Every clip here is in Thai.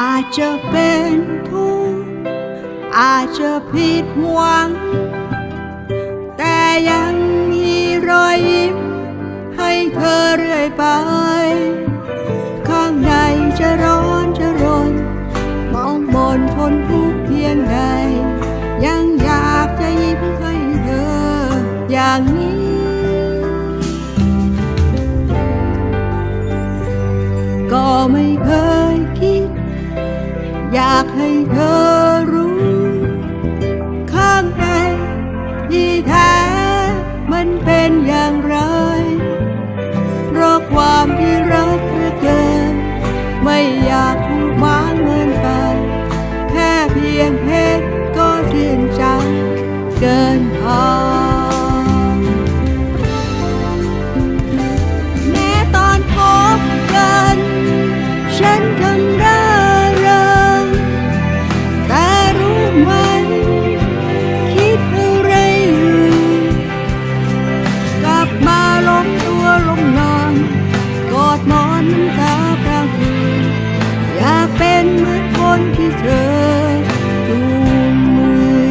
อาจจะเป็นทุกข์อาจจะผิดหวัง แต่ยังมีรอยยิ้ม ให้เธอเรื่อยไป ข้างในจะร้อนจะรน มองบนทนทุกข์เพียงใด ยังอยากจะยิ้มให้เธอ อย่างนี้ก็ไม่เคยคิด อยากให้เธอรู้ ข้างในที่แท้ กอดหมอนน้ำตาพรางคืนอยากเป็นเหมือนคนที่เธอจูงมือ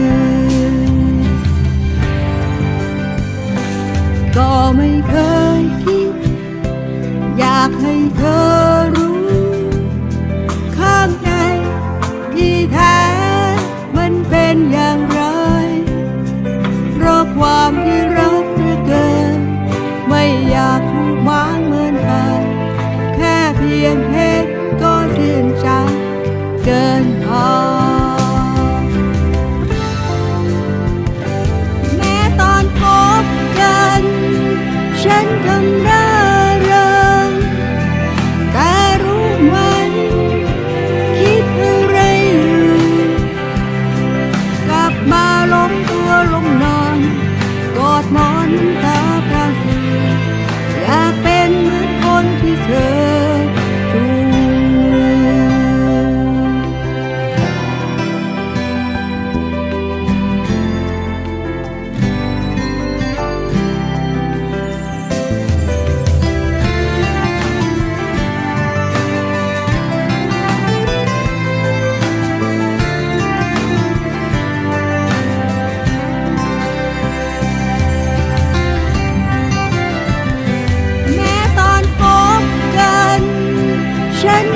ก็ไม่เคยคิด อยากให้เธอ อดหมอนน้ำตา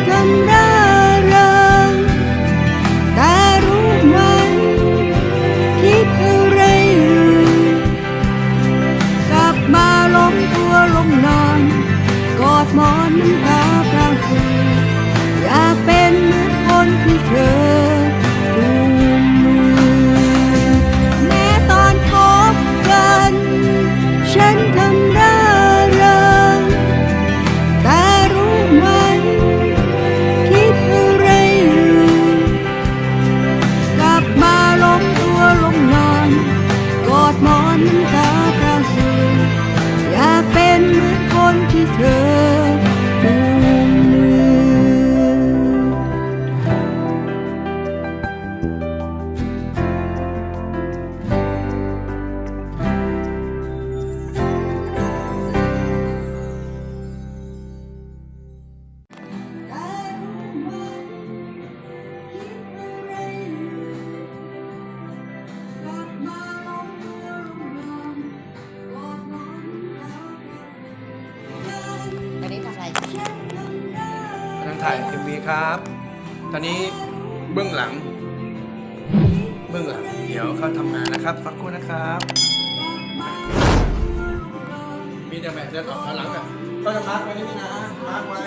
ฉัน ลังถ่าย MV ครับ ตอนนี้เบื้องหลัง เบื้องหลัง เดี๋ยวเขาทำงานนะครับสักครู่นะครับ มีแต่แบบเดินออกหลังอะก็จะมาร์กไว้นี่นะมาร์กไว้